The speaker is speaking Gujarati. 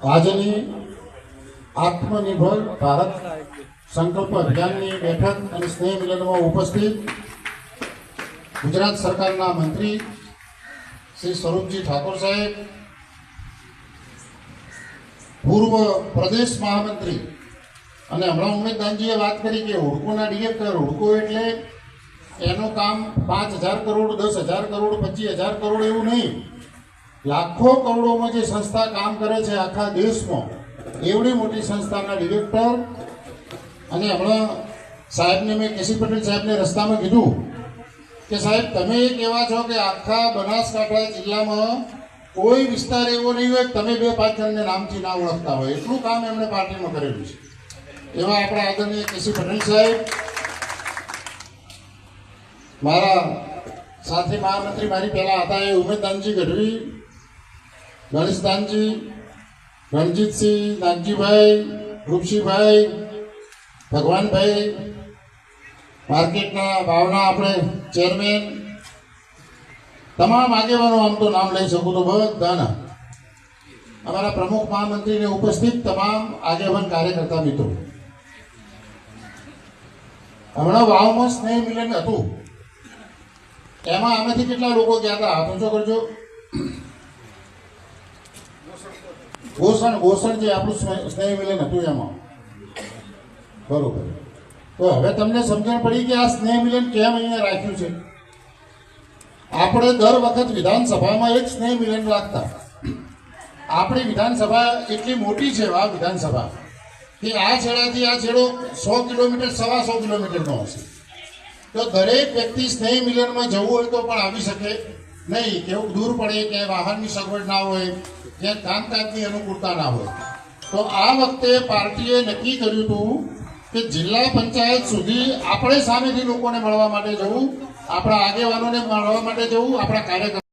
આજની આત્મનિર્ભર ભારત સંકલ્પ અભિયાનની બેઠક અને સ્નેહ મિલનમાં ઉપસ્થિત ગુજરાત સરકારના મંત્રી શ્રી સ્વરૂપજી ઠાકોર સાહેબ, પૂર્વ પ્રદેશ મહામંત્રી અને હમણાં ઉમેદદાનજીએ વાત કરી કે હુડકોના ડિરેક્ટર હુડકો એટલે એનું કામ પાંચ હજાર કરોડ, દસ હજાર કરોડ, પચીસ હજાર કરોડ એવું નહીં. લાખો કરોડોમાં જે સંસ્થા કામ કરે છે આખા દેશમાં, એવડી મોટી સંસ્થાના ડિરેક્ટર અને હમણાં સાહેબને મેં કેસી પટેલ સાહેબને રસ્તામાં કીધું કે સાહેબ, તમે એક એવા છો કે આખા બનાસકાંઠા જિલ્લામાં કોઈ વિસ્તાર એવો નહીં હોય તમે બે પાંચ જણને નામથી ના ઓળખતા હોય. એટલું કામ એમણે પાર્ટીમાં કરેલું છે. એવા આપણા આદરણીય કેસી પટેલ સાહેબ, મારા સાથે મહામંત્રી મારી પહેલા હતા એ ઉમેદદાનજી ગઢવી ગણેશદાનજી રણજીતસિંહ, નાગજીભાઈ, રૂપસિંહભાઈ, ભગવાનભાઈ, માર્કેટના ભાવના આપણે ચેરમેન, તમામ આગેવાનો આમ તો નામ લઈ શકું તો બધાના. અમારા પ્રમુખ મહામંત્રીને ઉપસ્થિત તમામ આગેવાન કાર્યકર્તા મિત્રો. હમણાં વાવમાં સ્નેહ મિલન હતું. એમાં આમાંથી કેટલા લોકો ગયા હતા? પૂછો કરજો. ગોસણ ઓસણ જે આપણું સ્નેહ મિલન હતું એમાં. બરોબર. તો હવે તમને સમજણ પડી કે આ સ્નેહ મિલન કેમ અહીંયા રાખ્યું છે? આપણે દર વખત વિધાનસભામાં એક સ્નેહ મિલન રાખતા. આપણી વિધાનસભા એટલી મોટી છે, આ વિધાનસભા, કે આ છેડાથી આ છેડો સો કિલોમીટર, સવા સો કિલોમીટરનો હશે. તો દરેક વ્યક્તિ સ્નેહ મિલનમાં જવું હોય તો પણ આવી શકે. નહીં તેવું દૂર પડે કે વાહનની સગવડ ના હોય કે કામકાજની અનુકૂળતા ના હોય. તો આ વખતે પાર્ટીએ નક્કી કર્યું હતું કે જિલ્લા પંચાયત સુધી આપણે સામેથી લોકોને મળવા માટે જવું, આપણા આગેવાનોને મળવા માટે જવું, આપણા કાર્યકર